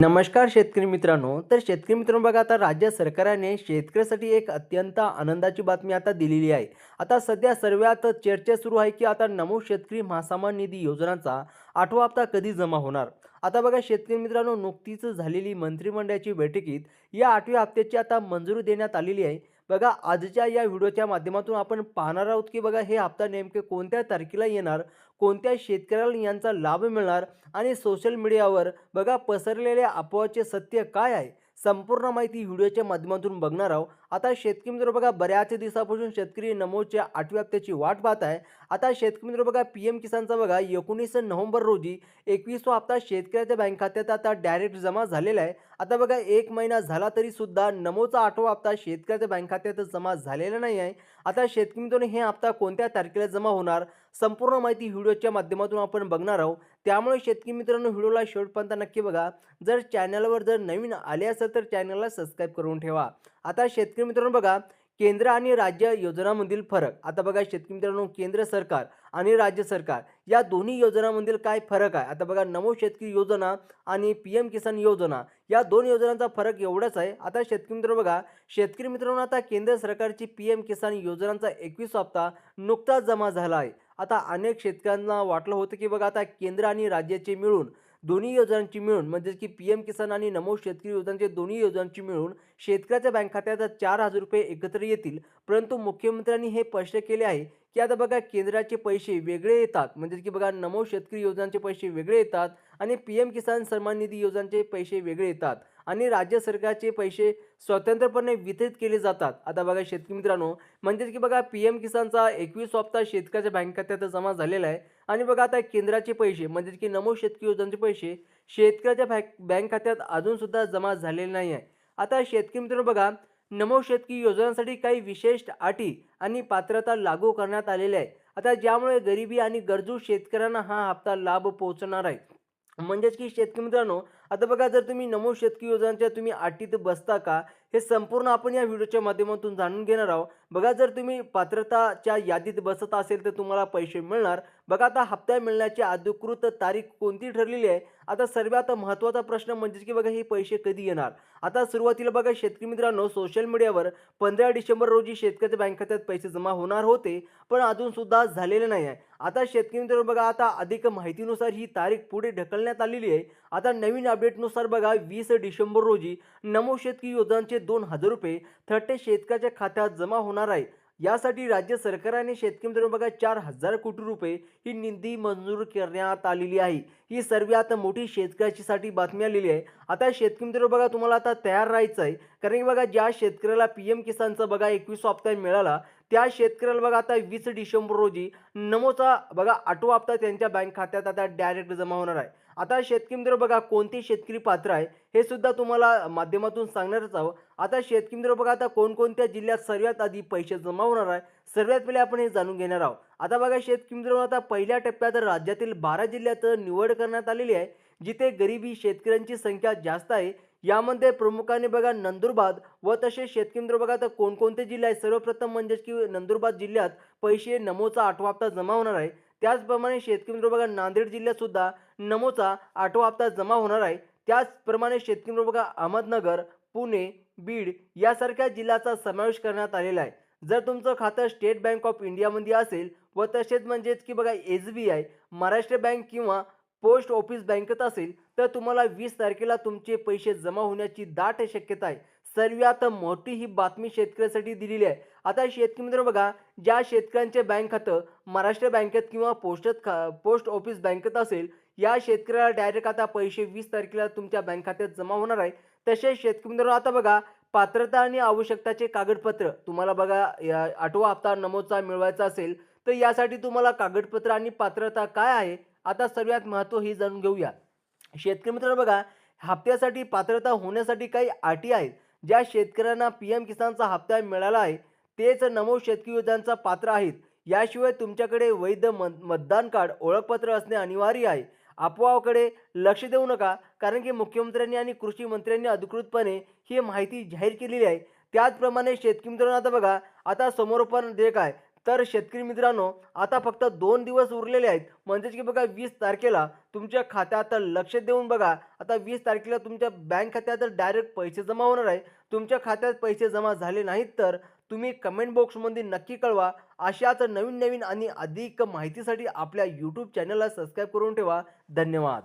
नमस्कार शेतकरी मित्रांनो. तर शेतकरी मित्रांनो बघा आता राज्य सरकारने शेतकऱ्यासाठी एक अत्यंत आनंदाची बातमी आता दिलेली आहे. आता सध्या सर्वात चर्चा सुरू आहे की आता नमो शेतकरी महासामान निधी योजनांचा आठवा हप्ता कधी जमा होणार? आता बघा शेतकरी मित्रांनो नुकतीच झालेली मंत्रिमंडळाची बैठकीत या आठव्या हप्त्याची आता मंजुरी देण्यात आलेली आहे. बघा आजच्या या व्हिडिओच्या माध्यमातून आपण पाहणार आहोत की बघा हे हप्ता नेमके कोणत्या तारखेला येणार कोणत्या शेतकऱ्याला यांचा लाभ मिळणार आणि सोशल मीडियावर बघा पसरलेल्या अफवाचे सत्य काय आहे? संपूर्ण माहिती व्हिडिओच्या माध्यमातून बघणार आहोत. आता शेतकरी मित्र बघा बऱ्याच दिवसापासून शेतकरी नमोच्या आठव्या हप्त्याची वाट पाहत आहे. आता शेतकरी मित्र बघा पी एम किसानचा बघा एकोणीस नोव्हेंबर रोजी एकवीसवा हप्ता शेतकऱ्याच्या बँक खात्यात आता डायरेक्ट जमा झालेला आहे. आता बघा एक महिना झाला तरी सुद्धा नमोचा आठवा हप्ता शेतकऱ्याच्या बँक खात्यात जमा झालेला नाही आहे. आता शेतकरी मित्रांनो हे हप्ता कोणत्या तारखेला जमा होणार? संपूर्ण माहिती व्हिडिओच्या माध्यमातून आपण बघणार आहोत. त्यामुळे शेतकरी मित्रांनो व्हिडिओला शेवटपर्यंत नक्की बघा. जर चॅनलवर जर नवीन आले असेल तर चॅनलला सबस्क्राईब करून ठेवा. आता शेतकरी मित्रांनो बघा केंद्र आणि राज्य योजनांमधील फरक. आता बघा शेतकरी मित्रांनो केंद्र सरकार आणि राज्य सरकार या दोन्ही योजनांमधील काय फरक आहे? आता बघा नमो शेतकरी योजना आणि पी एम किसान योजना या दोन योजनांचा फरक एवढाच आहे. आता शेतकरी मित्र बघा शेतकरी मित्रांनो आता केंद्र सरकारची पी एम किसान योजनांचा एकवीस हप्ता नुकताच जमा झाला आहे. आता अनेक शेतकऱ्यांना वाटलं होतं की बघा आता केंद्र आणि राज्याचे मिळून दोन्ही योजनांची मिळून म्हणजे की पी एम किसान आणि नमो शेतकरी योजनांचे दोन्ही योजनांची मिळून शेतकऱ्याच्या बँक खात्यात चार हजार रुपये एकत्र येतील. परंतु मुख्यमंत्र्यांनी हे स्पष्ट केले आहे की आता बघा केंद्राचे पैसे वेगळे येतात. म्हणजे की बघा नमो शेतकरी योजनांचे पैसे वेगळे येतात आणि पी एम किसान सन्मान निधी योजनांचे पैसे वेगळे येतात. आणि राज्य सरकारचे पैसे स्वतंत्रपणे वितरित केले जातात. आता बघा शेतकरी मित्रांनो म्हणजेच की बघा पी एम किसानचा एकवीस हप्ता शेतकऱ्याच्या बँक खात्यात जमा झालेला आहे. आणि बघा आता केंद्राचे पैसे म्हणजेच की नमो शेतकरी योजनांचे पैसे शेतकऱ्याच्या बँक बँक खात्यात अजूनसुद्धा जमा झालेले नाही आहे. आता शेतकरी मित्रांनो बघा नमो शेतकरी योजनांसाठी काही विशेष अटी आणि पात्रता लागू करण्यात आलेल्या आहे आता ज्यामुळे गरिबी आणि गरजू शेतकऱ्यांना हा हप्ता लाभ पोहोचणार आहे. म्हणजेच की शेतकरी मित्रांनो आता बघा जर तुम्ही नमो शेतकी योजनांच्या तुम्ही अटीत बसता का हे संपूर्ण आपण या व्हिडिओच्या माध्यमातून जाणून घेणार आहोत. बघा जर तुम्ही पात्रताच्या यादीत बसत असेल तर तुम्हाला पैसे मिळणार. बघा आता हप्ता मिळण्याची अधिकृत तारीख कोणती ठरलेली आहे? आता सर्वात महत्त्वाचा प्रश्न म्हणजे की बघा हे पैसे कधी येणार? आता सुरुवातीला बघा शेतकरी मित्रांनो सोशल मीडियावर पंधरा डिसेंबर रोजी शेतकऱ्याच्या बँक खात्यात पैसे जमा होणार होते पण अजूनसुद्धा झालेले नाही आहे. आता शेतकरी मित्रांनो बघा आता अधिक माहितीनुसार ही तारीख पुढे ढकलण्यात आलेली आहे. आता नवीन अपडेटनुसार बघा वीस डिसेंबर रोजी नमो शेतकी योजनांचे दोन हजार रुपये थट्टे शेतकऱ्याच्या खात्यात जमा होणार आहे. यासाठी राज्य सरकारने शेतकरी मित्रांनो बघा चार हजार कोटी रुपये ही निधी मंजूर करण्यात आलेली आहे. ही सर्वात मोठी शेतकऱ्याचीसाठी बातमी आलेली आहे. आता शेतकरी मित्रांनो बघा तुम्हाला आता तयार राहायचं आहे. कारण की बघा ज्या शेतकऱ्याला पी एम किसानचा बघा एकवीस हप्ता मिळाला त्या शेतकऱ्याला बघा आता वीस डिसेंबर रोजी नमोचा बघा आठवा हप्ता त्यांच्या बँक खात्यात आता डायरेक्ट जमा होणार आहे. आता शेतकरी मित्र बघा कोणते शेतकरी पात्र आहे हे सुद्धा तुम्हाला माध्यमातून सांगणारच आहोत. आता शेतकरी मित्र बघा आता कोणकोणत्या जिल्ह्यात सर्वात आधी पैसे जमा होणार आहे सर्वात पहिले आपण हे जाणून घेणार आहोत. आता बघा शेतकरी मित्र आता पहिल्या टप्प्यात राज्यातील बारा जिल्ह्यात निवड करण्यात आलेली आहे जिथे गरिबी शेतकऱ्यांची संख्या जास्त आहे. यामध्ये प्रमुखाने बघा नंदुरबार व तसेच शेतकरी मित्र बघा आता कोणकोणते जिल्हे आहेत? सर्वप्रथम म्हणजेच की नंदुरबार जिल्ह्यात पैसे नमोचा आठवा हप्ता जमा होणार आहे. त्याचप्रमाणे शेतकरी मित्र बघा नांदेड जिल्ह्यातसुद्धा नमोचा आठवा हप्ता जमा होणार आहे. त्याचप्रमाणे शेतकरी मित्र बघा अहमदनगर पुणे बीड यासारख्या जिल्ह्याचा समावेश करण्यात आलेला आहे. जर तुमचं खातं स्टेट बँक ऑफ इंडियामध्ये असेल व तसेच म्हणजेच की बघा S B I Maharashtra bank किंवा पोस्ट ऑफिस बँकेत असेल तर तुम्हाला वीस तारखेला तुमचे पैसे जमा होण्याची दाट शक्यता आहे. सर्वात मोठी ही बातमी शेतकऱ्यासाठी दिलेली आहे. आता शेतकरी मित्र बघा ज्या शेतकऱ्यांचे बँक खातं महाराष्ट्र बँकेत किंवा पोस्टत खा पोस्ट ऑफिस बँकेत असेल या शेतकऱ्याला डायरेक्ट आता पैसे वीस तारखेला तुमच्या बँक खात्यात जमा होणार आहे. तसेच शेतकरी मित्रांनो आता बघा पात्रता आणि आवश्यकताचे कागदपत्र तुम्हाला बघा या आठवा हप्ता नमोदचा मिळवायचा असेल तर यासाठी तुम्हाला कागदपत्र आणि पात्रता काय आहे? आता सर्वात महत्त्व हे जाणून घेऊया. शेतकरी मित्रांनो बघा हप्त्यासाठी पात्रता होण्यासाठी काही अटी आहेत. ज्या शेतकऱ्यांना पी एम किसानचा हप्ता मिळाला आहे तेच नमो शेतकरी योजनांचा पात्र आहेत. याशिवाय तुमच्याकडे वैध मत मतदान कार्ड ओळखपत्र असणे अनिवार्य आहे. अफवाकडे लक्ष देऊ नका कारण की मुख्यमंत्र्यांनी आणि कृषी मंत्र्यांनी अधिकृतपणे ही माहिती जाहीर केलेली आहे. त्याचप्रमाणे शेतकरी मित्रांनो आता बघा आता समोर पण जे काय तर शेतकरी मित्रांनो आता फक्त दोन दिवस उरलेले आहेत. म्हणजेच की बघा वीस तारखेला तुमच्या खात्यात लक्ष देऊन बघा. आता वीस तारखेला तुमच्या बँक खात्यात डायरेक्ट पैसे जमा होणार आहे. तुमच्या खात्यात पैसे जमा झाले नाहीत तर तुम्ही कमेंट बॉक्समध्ये नक्की कळवा. अशाच नवीन नवीन आणि अधिक माहितीसाठी आपल्या यूट्यूब चॅनलला सबस्क्राईब करून ठेवा. धन्यवाद.